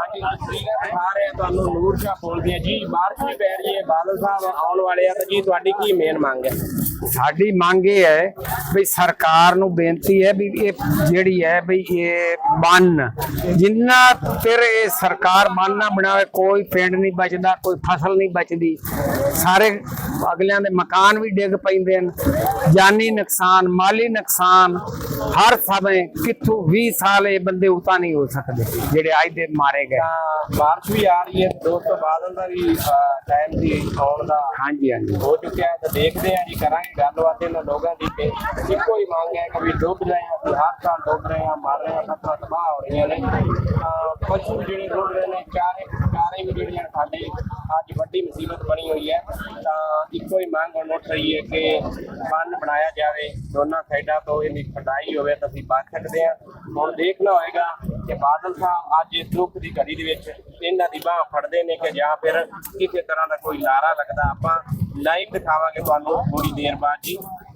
ਹਾਂਜੀ ਤੁਹਾਨੂੰ ਨੂਰ ਸ਼ਾਹ ਬੋਲਦੇ ਜੀ ਬਾਰਿਸ਼ ਵੀ ਪੈ ਰਹੀ ਹੈ ਬਾਦਲ ਸਾਹਿਬ ਆਉਣ ਵਾਲੇ ਆ ਤਾਂ ਜੀ ਤੁਹਾਡੀ ਕੀ ਮੇਨ ਮੰਗ ਹੈ ਸਾਡੀ ਮੰਗ ਇਹ ਹੈ ਵੀ ਸਰਕਾਰ ਨੂੰ ਬੇਨਤੀ ਹੈ ਵੀ ਇਹ ਜਿਹੜੀ ਹੈ ਵੀ ਇਹ ਬੰਨ, ਜਿੰਨਾ ਚਿਰ ਇਹ ਸਰਕਾਰ ਬੰਨ ਨਾ ਬਣਾਵੇ, ਕੋਈ ਪਿੰਡ ਨਹੀਂ ਬਚਦਾ, ਕੋਈ ਫਸਲ ਨਹੀਂ ਬਚਦੀ। ਸਾਰੇ ਅਗਲਿਆਂ ਦੇ ਮਕਾਨ ਵੀ ਡਿੱਗ ਪੈਂਦੇ ਨੇ ਜਾਨੀ ਨੁਕਸਾਨ ਮਾਲੀ ਨੁਕਸਾਨ ਹਰ ਸਮੇਂ ਕਿੱਥੋਂ 20 ਸਾਲ ਇਹ ਬੰਦੇ ਉਤਾ ਨਹੀਂ ਹੋ ਸਕਦੇ ਜਿਹੜੇ ਅੱਜ ਦੇ ਮਾਰੇ ਗਏ। ਤਾਂ ਬਾਰਿਸ਼ ਵੀ ਆ ਰਹੀ ਹੈ ਦੋਸਤੋ ਬਾਦਲ ਦਾ ਵੀ ਟਾਈਮ ਦੀ ਆਉਣ ਦਾ ਹਾਂਜੀ ਹਾਂਜੀ। ਹੋ ਚੁੱਕਿਆ ਹੈ ਤਾਂ ਦੇਖਦੇ ਹਾਂ ਜੀ ਕਰਾਂਗੇ ਗੱਲਬਾਤ ਇਹਨਾਂ ਲੋਕਾਂ ਦੀ ਤੇ ਇੱਕੋ ਹੀ ਮੰਗ ਹੈ ਕਿ ਵੀ ਡੁੱਬ ਰਹੇ ਅਸੀਂ ਹਰ ਸਾਲ ਡੁੱਬ ਰਹੇ ਹਾਂ ਮਰ ਰਹੇ ਹਾਂ ਫਸਲਾਂ ਤਬਾਹ ਹੋ ਰਹੀਆਂ ਨੇ। ਤਾਂ ਪਸ਼ੂ ਜਿਹੜੇ ਡੁੱਬ ਰਹੇ ਨੇ ਚਾਰੇ ਚਾਰੇ ਵੀ ਜਿਹੜੀਆਂ ਸਾਡੇ ਅੱਜ ਵੱਡੀ ਮੁਸੀਬਤ ਬਣੀ ਹੋਈ ਹੈ। ਤਾਂ ਇੱਕੋ ਹੀ ਮੰਗ ਹੁਣ ਉੱਠ ਰਹੀ ਹੈ ਕਿ ਬੰਨ ਬਣਾਇਆ ਜਾਵੇ, ਦੋਨਾਂ ਸਾਈਡਾਂ ਤੋਂ ਇਹਦੀ ਖੜਾਈ ਹੋਵੇ, ਤਾਂ ਅਸੀਂ ਬਚ ਸਕਦੇ ਹਾਂ। ਹੁਣ ਦੇਖਣਾ ਹੋਏਗਾ ਕਿ ਬਾਦਲ ਸਾਹਿਬ ਅੱਜ ਇਸ ਦੁੱਖ ਦੀ ਘੜੀ ਦੇ ਵਿੱਚ ਇਹਨਾਂ ਦੀ ਬਾਹ ਫੜਦੇ ਨੇ ਕਿ ਜਾਂ ਫਿਰ ਕਿਸੇ ਤਰ੍ਹਾਂ ਦਾ ਕੋਈ ਲਾਰਾ ਲੱਗਦਾ। ਆਪਾਂ ਲਾਈਵ ਦਿਖਾਵਾਂਗੇ ਤੁਹਾਨੂੰ ਥੋੜੀ ਦੇਰ ਬਾਅਦ ਜੀ।